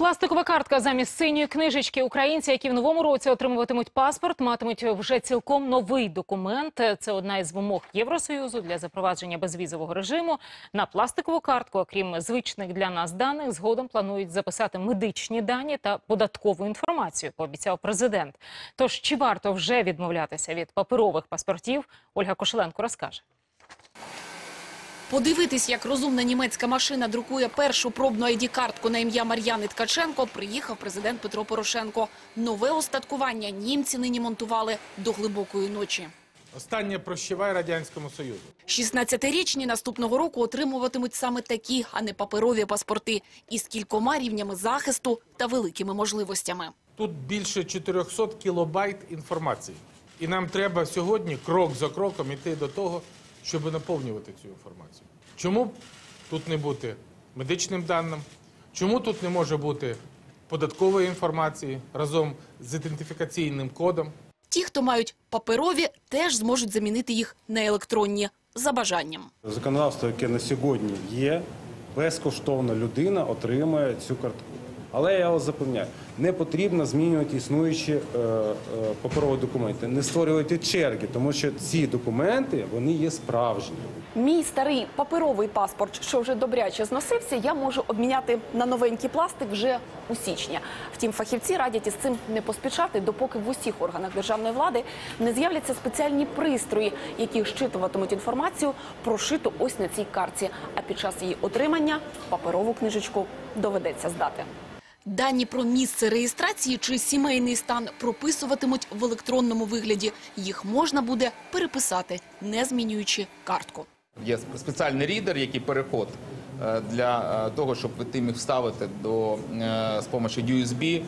Пластикова картка замість синьої книжечки. Українці, які в новому році отримуватимуть паспорт, матимуть вже цілком новий документ. Це одна із вимог Євросоюзу для запровадження безвізового режиму. На пластикову картку, окрім звичних для нас даних, згодом планують записати медичні дані та податкову інформацію. Пообіцяв президент. Тож чи варто вже відмовлятися від паперових паспортів? Ольга Кошеленко розкаже. Подивитись, як розумна німецька машина друкує першу пробну ID-картку на ім'я Мар'яни Ткаченко, приїхав президент Петро Порошенко. Нове остаткування німці нині монтували до глибокої ночі. Останнє прощавай Радянському Союзу. 16-річні наступного року отримуватимуть саме такі, а не паперові паспорти, із кількома рівнями захисту та великими можливостями. Тут більше 400 кілобайт інформації. І нам треба сьогодні крок за кроком йти до того, щоб наповнювати цю інформацію. Чому тут не бути медичним даним? Чому тут не може бути податкової інформації разом з ідентифікаційним кодом? Ті, хто мають паперові, теж зможуть замінити їх на електронні за бажанням. Законодавство, яке на сьогодні є, безкоштовно людина отримує цю картку. Але я вас запевняю, не потрібно змінювати існуючі е, е, паперові документи, не створювати черги, тому що ці документи вони є справжні. Мій старий паперовий паспорт, що вже добряче зносився, я можу обміняти на новенький пластик вже у січні. Втім, фахівці радять із цим не поспішати, допоки в усіх органах державної влади не з'являться спеціальні пристрої, які щитуватимуть інформацію, прошиту ось на цій картці. А під час її отримання паперову книжечку доведеться здати. Дані про місце реєстрації чи сімейний стан прописуватимуть в електронному вигляді. Їх можна буде переписати, не змінюючи картку. Є спеціальний рідер, який переход е, для е, того, щоб ти міг вставити до, е, з допомогою USB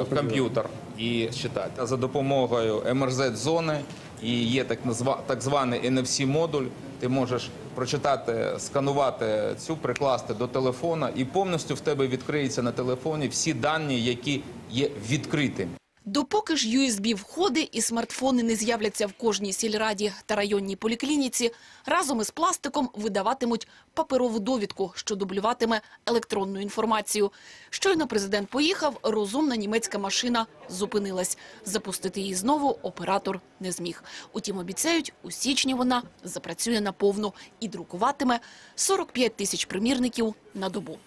в комп'ютер і читати. За допомогою MRZ-зони і є так, назва, так званий NFC-модуль. Ти можеш прочитати, сканувати цю, прикласти до телефона, і повністю в тебе відкриються на телефоні всі дані, які є відкритими. Допоки ж USB-входи і смартфони не з'являться в кожній сільраді та районній поліклініці, разом із пластиком видаватимуть паперову довідку, що дублюватиме електронну інформацію. Щойно президент поїхав, розумна німецька машина зупинилась. Запустити її знову оператор не зміг. Утім, обіцяють, у січні вона запрацює наповну і друкуватиме 45 тисяч примірників на добу.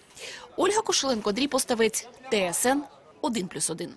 Ольга Кошеленко, Андрій Поставець, ТСН 1+,1.